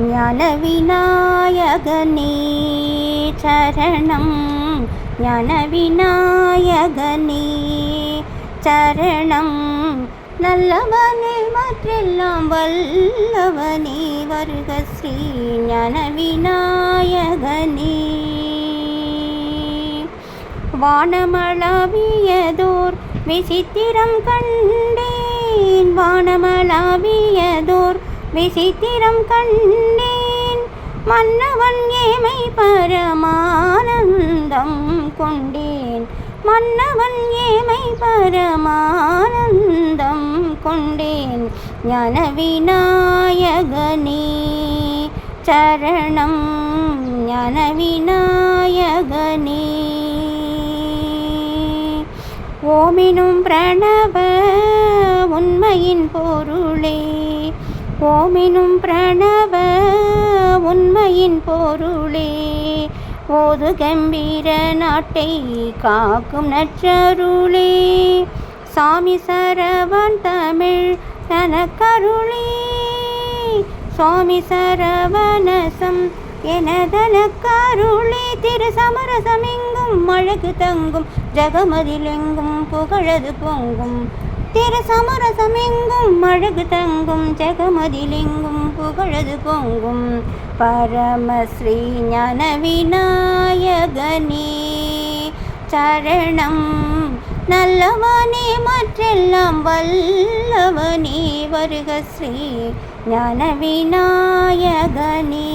ஞான விநாயகனே சரணம். ஞான விநாயகனே சரணம். நல்லவனே மற்றெல்லாம் வல்லவனே. வருக ஸ்ரீ ஞான விநாயகனே வானமளவியதோர் விசித்திரம் கண்டேன். வானமளாவியதோர் விசித்திரம் கண்டேன். மன்னவன் ஏமை பரமானந்தம் கொண்டேன். மன்னவன் ஏமை பரமானந்தம் கொண்டேன். ஞான விநாயகனே சரணம் ஞான விநாயகனே ஓமினும் பிரணவ உண்மையின் பொருளே. ஓமினும் பிரணவ உண்மையின் பொருளே. ஓது கம்பீர நாட்டை காக்கும் நற்றருளே. சாமி சரவன் தமிழ் தனக்கருளே. சுவாமி சரவணசம் எனதனக்கருளே. திரு சமரசமெங்கும் அழகு தங்கும் ஜகமதிலெங்கும் புகழது பொங்கும். திரு சமரசமெங்கும் அழகு தங்கும் ஜெகமதிலெங்கும் புகழது பொங்கும். பரமஸ்ரீ ஞான விநாயகனே சரணம். நல்லவனே மற்றெல்லாம் வல்லவனே வருக ஸ்ரீ ஞான விநாயகனே